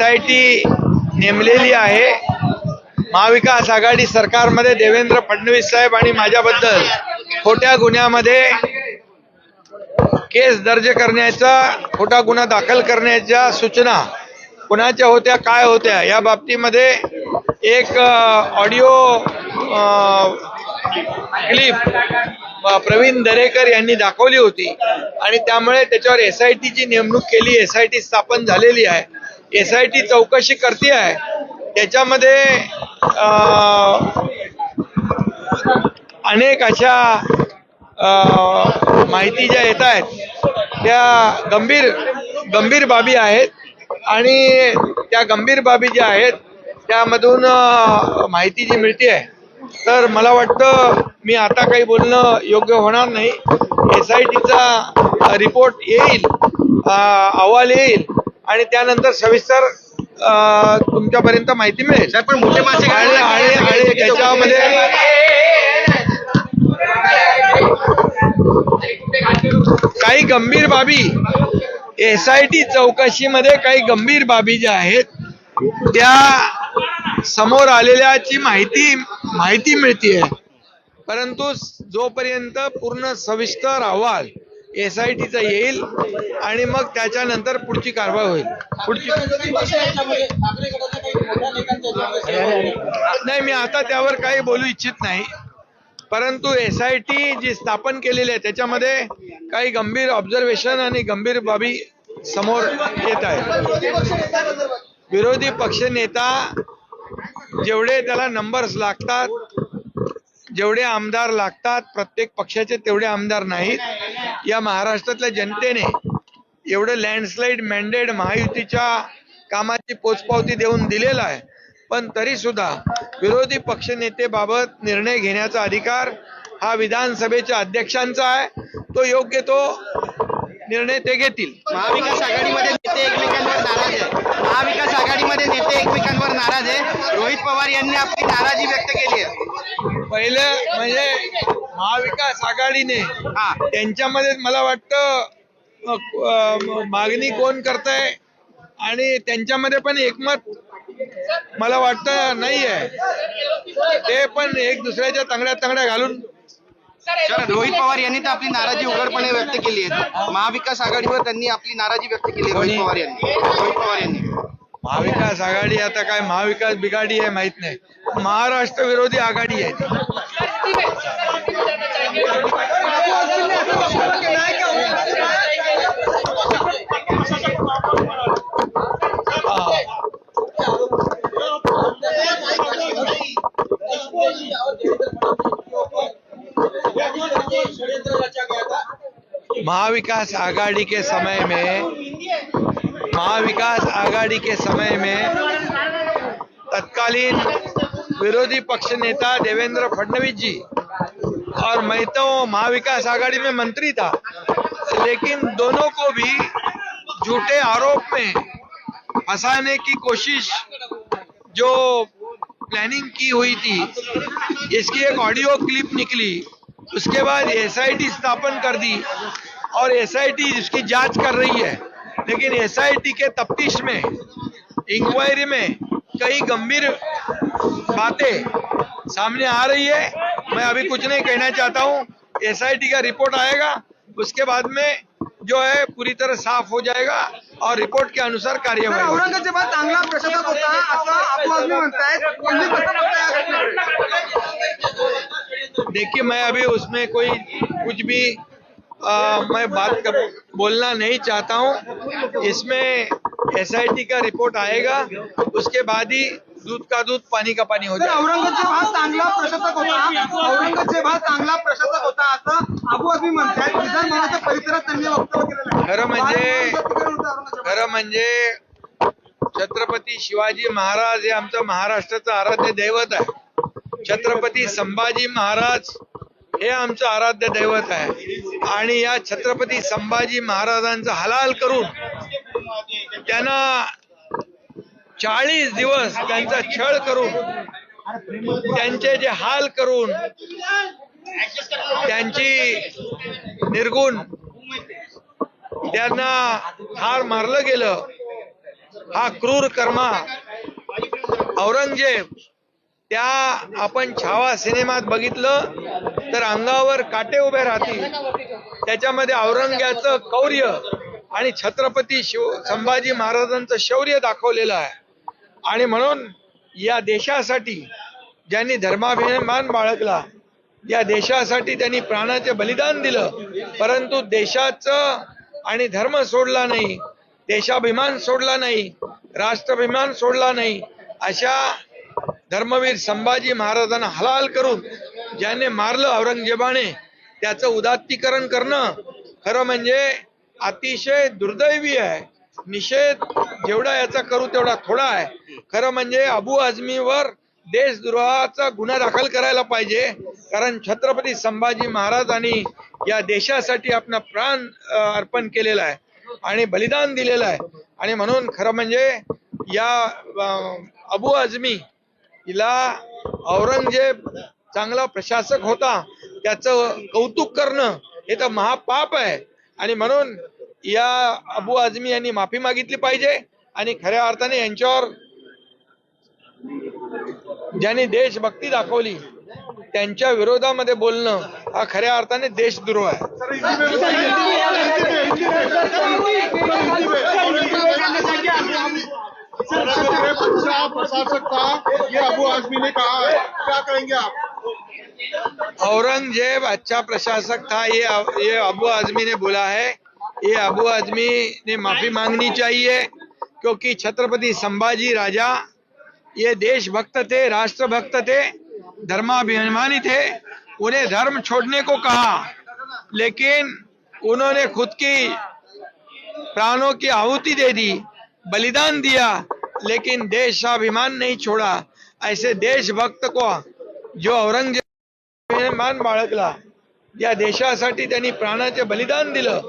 S I T नेमलेली आहे. महाविकास आघाडी सरकारमध्ये देवेंद्र फडणवीस साहेब आणि माझ्याबद्दल खोट्या गुन्ह्यामध्ये केस दर्ज करण्याचा खोटा गुन्हा दाखल करण्याच्या सूचना कुणाच्या होत्या काय होत्या या बाबतीमध्ये एक ऑडिओ क्लिप प्रवीण दरेकर यांनी दाखवली होती. आणि त्यामुळे त्याच्यावर एस आय टीची नेमणूक केली एस आय टी स्थापन झालेली आहे. एस आय टी चौकशी करते आहे त्याच्यामध्ये अनेक अशा माहिती ज्या येत आहेत त्या गंभीर गंभीर बाबी आहेत. आणि त्या गंभीर बाबी ज्या आहेत त्यामधून माहिती जी मिळते आहे तर मला वाटतं मी आता काही बोलणं योग्य होणार नाही. एस आय टीचा रिपोर्ट येईल अहवाल येईल. आणि त्यानंतर सविस्तर तुमच्यापर्यंत माहिती मिळेल. पण मोठे मासे आणि आणि आणि त्याच्यामध्ये काही गंभीर बाबी. एस आय टी चौकशीमध्ये काही गंभीर बाबी ज्या आहेत त्या समोर आलेल्याची माहिती माहिती मिळतीये. परंतु जोपर्यंत पूर्ण सविस्तर अहवाल एस आय टीचा येईल आणि मग त्याच्यानंतर पुढची कारवाई होईल. पुढची नाही मी आता त्यावर काही बोलू इच्छित नाही. परंतु एस आय टी जी स्थापन केलेली आहे त्याच्यामध्ये काही गंभीर ऑब्झर्वेशन आणि गंभीर बाबी समोर येत आहेत. विरोधी पक्षनेता जेवढे त्याला नंबर्स लागतात जेवढे आमदार लागतात प्रत्येक पक्षाचे तेवढे आमदार नाहीत. या महाराष्ट्रातल्या जनतेने एवढं लँडस्लाईड मॅन्डेट महायुतीच्या कामाची पोचपावती देऊन दिलेला आहे. पण तरी सुद्धा विरोधी पक्षनेतेबाबत निर्णय घेण्याचा अधिकार हा विधानसभेच्या अध्यक्षांचा आहे. तो योग्य तो निर्णय ते घेतील. महाविकास आघाडीमध्ये नेते एकमेकांवर नाराज आहे. महाविकास आघाडीमध्ये नेते एकमेकांवर नाराज आहे. रोहित पवार यांनी आपली नाराजी व्यक्त केली आहे. पहिलं म्हणजे महाविकास आघाडीने हा. त्यांच्यामध्ये मला वाटतं मागणी कोण करतंय आणि त्यांच्यामध्ये पण एकमत मला वाटतं नाही आहे ते पण एक दुसऱ्याच्या तांगड्या तांगड्या घालून शरद रोहित पवार यांनी तर आपली नाराजी उघडपणे व्यक्त केली आहे. महाविकास आघाडीवर त्यांनी आपली नाराजी व्यक्त केली आहे रोहित पवार यांनी. रोहित पवार यांनी. महाविकास आघाडी आता काय महाविकास बिघाडी आहे माहीत नाही. महाराष्ट्र विरोधी आघाडी आहे. महाविकास आघाड़ी के समय में, महाविकास आघाड़ी के समय में तत्कालीन विरोधी पक्ष नेता देवेंद्र फडणवीस जी और मैं तो महाविकास आघाड़ी में मंत्री था, लेकिन दोनों को भी झूठे आरोप में फंसाने की कोशिश जो प्लानिंग की हुई थी, इसकी एक ऑडियो क्लिप निकली, उसके बाद एसआईटी स्थापन कर दी। और एसआईटी इसकी जाँच कर रही है लेकिन एसआईटी के तफ्तीश में इंक्वायरी में कई गंभीर बातें सामने आ रही है। मैं अभी कुछ नहीं कहना चाहता हूँ। एसआईटी का रिपोर्ट आएगा उसके बाद में जो है पूरी तरह साफ़ हो जाएगा और रिपोर्ट के अनुसार कार्यवाही होगी। औरंगजेबात चांगला प्रशासक होता घटनेकडे? देखिए मैं अभी उसमें कोई कुछ भी आ, मैं बात कर, बोलना नहीं चाहता हूँ। इसमें एसआईटी का रिपोर्ट आएगा। उसके बाद ही दूध का दूध पानी का पानी हो तर औरंगज़ेब हा चांगला प्रशासक होता। औरंगज़ेब हा चांगला प्रशासक होता। असं अबू आझमी म्हणतायत विधानभवनाच्या परिसरात त्यांनी वक्तव्य केलेलं खरं म्हणजे- होते. खरं म्हणजे छत्रपती शिवाजी महाराज हे आमचं महाराष्ट्राचं आराध्य दैवत आहे छत्रपती संभाजी महाराज हे आमचं आराध्य दैवत आहे. आणि या छत्रपती संभाजी महाराजांचा हलाल करून त्यांना चाळीस दिवस त्यांचा छळ करून त्यांचे जे हाल करून त्यांची निर्गुण त्यांना ठार मारलं गेलं. हा क्रूर कर्मा औरंगजेब त्या आपण छावा सिनेमात बघितलं. तर अंगावर काटे उभे राहतील. त्याच्यामध्ये औरंग्याचं कौर्य आणि छत्रपती शिव संभाजी महाराजांचं शौर्य दाखवलेलं आहे. आणि म्हणून या देशासाठी ज्यांनी धर्माभिमान बाळगला या देशासाठी त्यांनी प्राणाचे बलिदान दिलं. परंतु देशाचं आणि धर्म सोडला नाही देशाभिमान सोडला नाही राष्ट्राभिमान सोडला नाही अशा धर्मवीर संभाजी महाराजांना हलाल करून ज्याने मारलं औरंगजेबाने त्याचं उदात्तीकरण करणं खरं म्हणजे अतिशय दुर्दैवी आहे. निषेध जेवढा याचा करू तेवढा थोडा आहे. खरं म्हणजे अबू आझमीवर देशद्रोहाचा गुन्हा दाखल करायला पाहिजे कारण छत्रपती संभाजी महाराजांनी या देशासाठी आपला प्राण अर्पण केलेला आहे आणि बलिदान दिलेलं आहे. आणि म्हणून खरं म्हणजे या अबू आझमी हिला औरंगजेब चांगला प्रशासक होता त्याचं कौतुक करणं हे तर महापाप आहे आणि म्हणून या अबू आझमी यांनी माफ़ी मागितली पाहिजे आणि खऱ्या अर्थाने यांच्यावर ज्यांनी देशभक्ती दाखवली त्यांच्या विरोधामध्ये बोलणं हा खऱ्या अर्थाने देशद्रोह आहे अच्छा प्रशासक था ये अबू आजमी ने कहा है क्या कहेंगे आप औरंगज़ेब अच्छा प्रशासक था, ये ये अबू आजमी ने बोला है। ये अबू आजमी ने माफ़ी मांगनी चाहिए, क्योंकि छत्रपति संभाजी राजा, ये देशभक्त थे, राष्ट्रभक्त थे, धर्माभिमानी थे, उन्हें धर्म छोड़ने को कहा। लेकिन उन्होंने खुद की प्राणों की आहुति दे दी, बलिदान दिया, लेकिन देशाभिमान नहीं छोड़ा। ऐसे देशभक्त को जो औरंगज़ेब मान बाळगला या देशासाठी त्यांनी प्राणाचे बलिदान दिलं.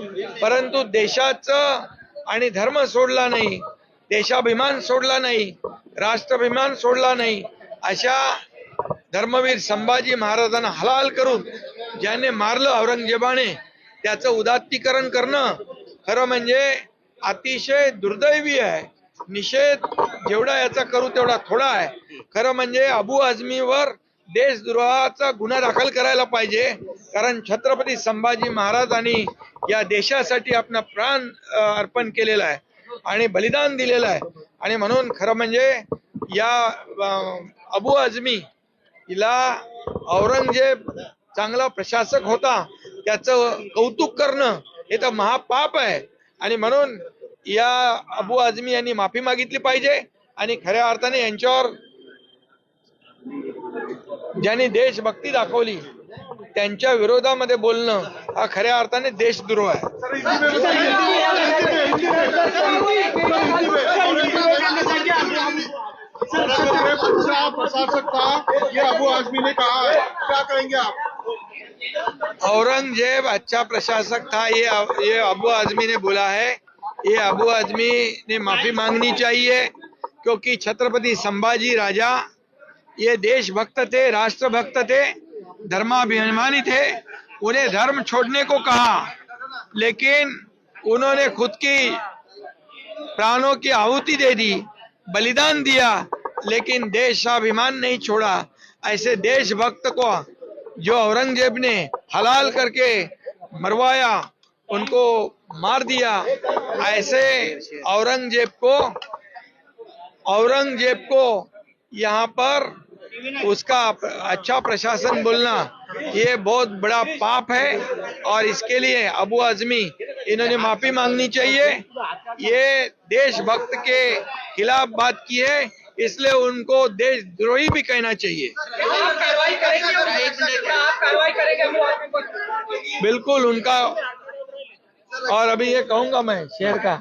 परंतु देशाचं आणि धर्म सोडला नाही. देशाभिमान सोडला नाही. राष्ट्राभिमान सोडला नाही. अशा धर्मवीर संभाजी महाराजांना हलाल करून ज्याने मारलं औरंगजेबाने त्याचं उदात्तीकरण करणं खरं म्हणजे अतिशय दुर्दैवी आहे. निषेध जेवढा याचा करू तेवढा थोडा आहे. खरं म्हणजे अबू आझमीवर देशद्रोहाचा गुन्हा दाखल करायला पाहिजे. कारण छत्रपती संभाजी महाराजांनी या देशासाठी आपला प्राण अर्पण केलेला आहे आणि बलिदान दिलेलं आहे. आणि म्हणून खरं म्हणजे या अबू आझमी हिला औरंगजेब चांगला प्रशासक होता. त्याचं कौतुक करणं हे तर महापाप आहे. आणि म्हणून या अबू आझमी यांनी माफी मागितली पाहिजे. आणि खऱ्या अर्थाने यांच्यावर ज्यांनी देशभक्ती दाखवली, त्यांच्या विरोधामध्ये बोलणं हा खऱ्या अर्थाने देशद्रोह है औरंगज़ेब अच्छा प्रशासक था, ये ये अबू आजमी ने बोला है। ये अबू आजमी ने माफ़ी मांगनी चाहिए, क्योंकि छत्रपति संभाजी राजा ये देशभक्त थे, राष्ट्रभक्त थे, धर्माभिमानी थे, उन्हें धर्म छोड़ने को कहा, लेकिन उन्होंने खुद की प्राणों की आहुति दे दी, बलिदान दिया, लेकिन देशाभिमान नहीं छोड़ा। ऐसे देशभक्त को जो औरंगज़ेब ने हलाल करके मरवाया, उनको मार दिया, ऐसे औरंगज़ेब को औरंगज़ेब को यहाँ पर उसका अच्छा प्रशासन बोलना, ये बहुत बड़ा पाप है और इसके लिए अबू आजमी, इन्होंने माफ़ी मांगनी चाहिए। ये देशभक्त के खिलाफ बात की है, इसलिए उनको देशद्रोही भी कहना चाहिए। बिल्कुल उनका, और अभी ये कहूँगा मैं शेर का।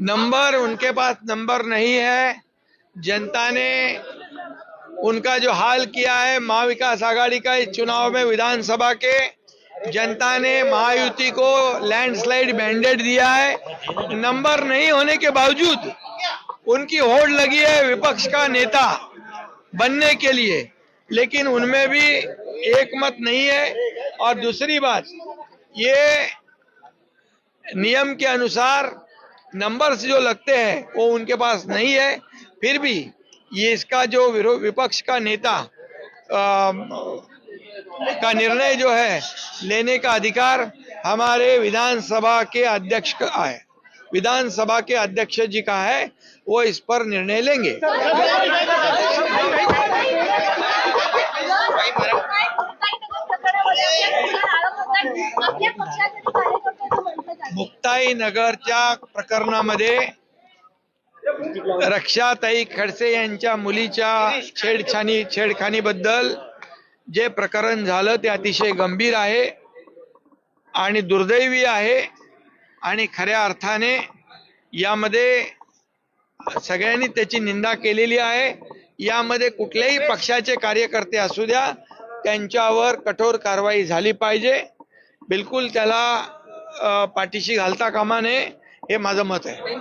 नंबर उनके पास नंबर नहीं है। जनता ने उनका जो हाल किया है महाविकास आघाड़ी का इस चुनाव में विधानसभा के, जनता ने महायुति को लैंडस्लाइड मैंडेट दिया है। नंबर नहीं होने के बावजूद उनकी होड़ लगी है विपक्ष का नेता बनने के लिए लेकिन उनमें भी एक मत नहीं है। और दूसरी बात ये नियम के अनुसार नंबर्स जो लगते हैं वो उनके पास नहीं है। फिर भी ये इसका जो विपक्ष का नेता अम, का निर्णय जो है लेने का अधिकार हमारे विधानसभा के अध्यक्ष का है। विधानसभा के अध्यक्ष जी का है, वो इस पर निर्णय लेंगे। आपल्या पक्षाचे जे कार्यकर्ते असं म्हटलं जातं मुक्ताई नगरच्या प्रकरणामध्ये रक्षाताई खडसे यांच्या मुलीच्या छेडखानीबद्दल जे प्रकरण अतिशय गंभीर आणि दुर्दैवी आहे. आणि खऱ्या अर्थाने यामध्ये सगळ्यांनी त्याची निंदा केलेली आहे. यामध्ये कुठल्याही पक्षाचे कार्यकर्ते असू द्या त्यांच्यावर कठोर कारवाई झाली पाहिजे. बिलकुल त्याला पाठीशी घालता कामा नये हे माझं मत आहे.